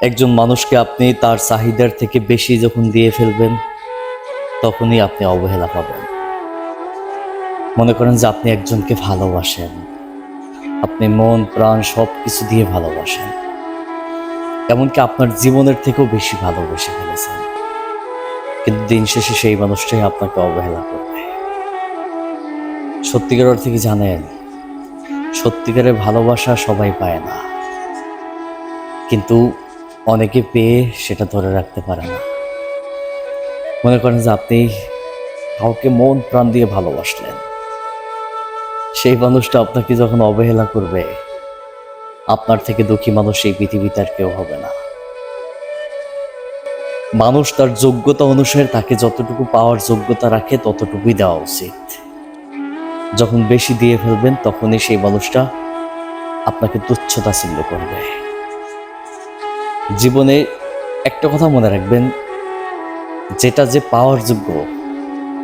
একজন মানুষকে আপনি তার চাহিদার থেকে বেশি যখন দিয়ে ফেলবেন, তখনই আপনি অবহেলা পাবেন। মনে করেন যে আপনি একজনকে ভালোবাসেন। আপনি মন, প্রাণ সব কিছু দিয়ে ভালোবাসেন। এমনকি আপনার জীবনের থেকেও বেশি ভালোবেসে ফেলেছেন। কিন্তু দিন শেষে সেই মানুষটাই আপনাকে অবহেলা করবে। সত্যিকার অর্থে কি জানেন? সত্যিকারের ভালোবাসা সবাই পায় না। কিন্তু অনেকে পেয়ে সেটা ধরে রাখতে পারে না। মনে করেন যে আপনি কাউকে মন প্রাণ দিয়ে ভালোবাসলেন। সেই মানুষটা আপনাকে যখন অবহেলা করবে, আপনার থেকে দুঃখী মানুষ এই পৃথিবীতে আর কেউ হবে না। মানুষ তার যোগ্যতা অনুসারে তাকে যতটুকু পাওয়ার যোগ্যতা রাখে, ততটুকুই দেওয়া উচিত। যখন বেশি দিয়ে ফেলবেন, তখনই সেই মানুষটা আপনাকে তুচ্ছতাচ্ছিল্য করবে। জীবনে একটা কথা মনে রাখবেন, যেটা যে পাওয়ার যোগ্য,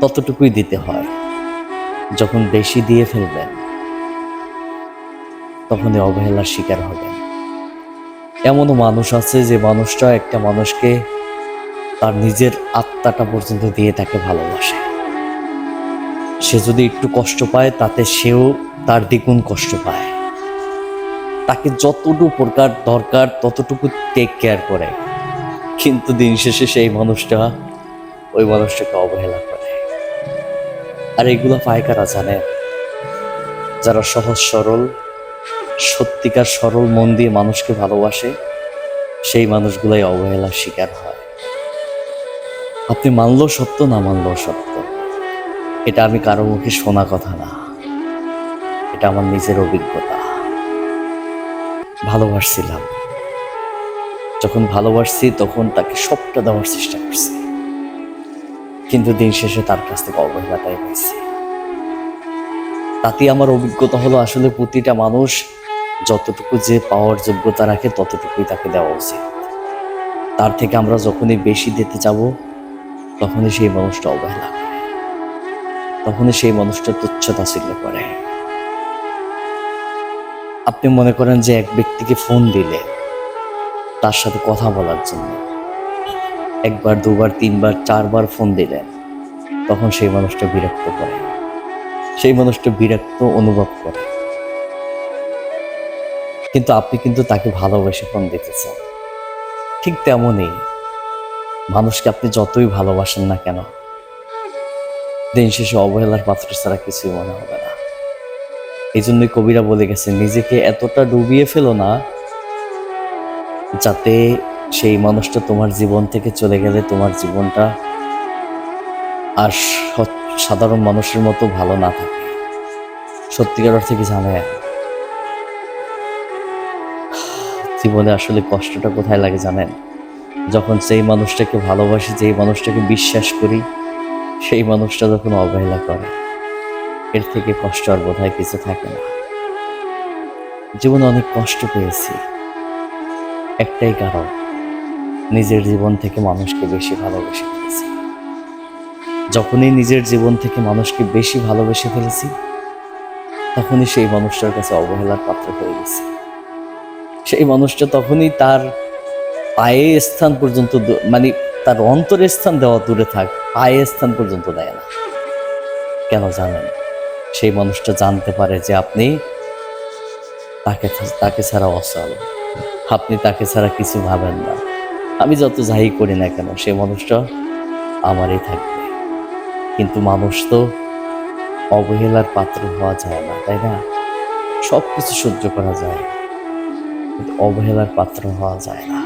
ততটুকুই দিতে হয়। যখন বেশি দিয়ে ফেলবেন, তখনই অবহেলার শিকার হবেন। এমনও মানুষ আছে যে মানুষটা একটা মানুষকে তার নিজের আত্মাটা পর্যন্ত দিয়ে তাকে ভালোবাসে। সে যদি একটু কষ্ট পায়, তাতে সেও তার দ্বিগুণ কষ্ট পায়। তাকে যতটুকু প্রকার দরকার, ততটুকু টেক কেয়ার করে। কিন্তু দিন শেষে সেই মানুষটা ওই মানুষটাকে অবহেলা করে। আর এগুলো পায়কারা জানে। যারা সহজ, সরল, সত্যিকার সরল মন দিয়ে মানুষকে ভালোবাসে, সেই মানুষগুলাই অবহেলার শিকার হয়। আপনি মানলেও সত্য, না মানলেও সত্য? এটা আমি কারও মুখে শোনা কথা না। এটা আমার নিজের অভিজ্ঞতা। ভালোবাসছিলাম। যখন ভালোবাসছি, তখন তাকে সবটা দেওয়ার চেষ্টা করছি। কিন্তু দিন শেষে তার কাছ থেকে অবহেলাটাই হয়েছে তাতে আমার অভিজ্ঞতা হলো, আসলে প্রতিটা মানুষ যতটুকু যে পাওয়ার যোগ্যতা রাখে, ততটুকুই তাকে দেওয়া উচিত। তার থেকে আমরা যখনই বেশি দিতে যাব, তখনই সেই মানুষটা অবহেলা করে। তখনই সেই মানুষটা তুচ্ছতা ছিল করে আপনি মনে করেন যে এক ব্যক্তিকে ফোন দিলে তার সাথে কথা বলার জন্য। একবার, দুবার, তিনবার, চারবার ফোন দিলেন, তখন সেই মানুষটা বিরক্ত করে। সেই মানুষটা বিরক্ত অনুভব করে। কিন্তু আপনি কিন্তু তাকে ভালোবেসে ফোন দিতেছেন। ঠিক তেমনই মানুষকে আপনি যতই ভালোবাসেন না কেন, দিন শেষে অবহেলার পাত্র ছাড়া কিছুই মনে হবে না। এই জন্যই কবিরা বলে গেছে, নিজেকে এতটা ডুবিয়ে ফেলো না যাতে সেই মানুষটা তোমার জীবন থেকে চলে গেলে তোমার জীবনটা আর সাধারণ মানুষের মতো ভালো না থাকে। সত্যিকার অর্থে কি জানে? জীবনে আসলে কষ্টটা কোথায় লাগে জানেন? যখন সেই মানুষটাকে ভালোবাসি, যেই মানুষটাকে বিশ্বাস করি, সেই মানুষটা যখন অবহেলা করে। এর থেকে কষ্ট আর বোধহয় কিছু থাকে না। জীবনে অনেক কষ্ট পেয়েছি। একটাই কারণ, নিজের জীবন থেকে মানুষকে বেশি ভালোবেসে ফেলেছি। যখনই নিজের জীবন থেকে মানুষকে বেশি ভালোবেসে ফেলেছি, তখনই সেই মানুষটার কাছে অবহেলার পাত্র হয়ে গেছি। সেই মানুষটা তখনই তার পায়ে স্থান পর্যন্ত মানে তার অন্তরে স্থান দেওয়া দূরে থাক, পায়ে স্থান পর্যন্ত দেয় না। কেন জানেন? সেই মানুষটা জানতে পারে যে আপনি তাকে তাকে ছাড়া অচল। আপনি তাকে ছাড়া কিছু ভাবেন না। আমি যত যাই করি না কেন, সে মানুষটা আমারই থাকবে। কিন্তু মানুষ তো অবহেলার পাত্র হওয়া যায় না, তাই না? সব কিছু সহ্য করা যায়, কিন্তু অবহেলার পাত্র হওয়া যায় না।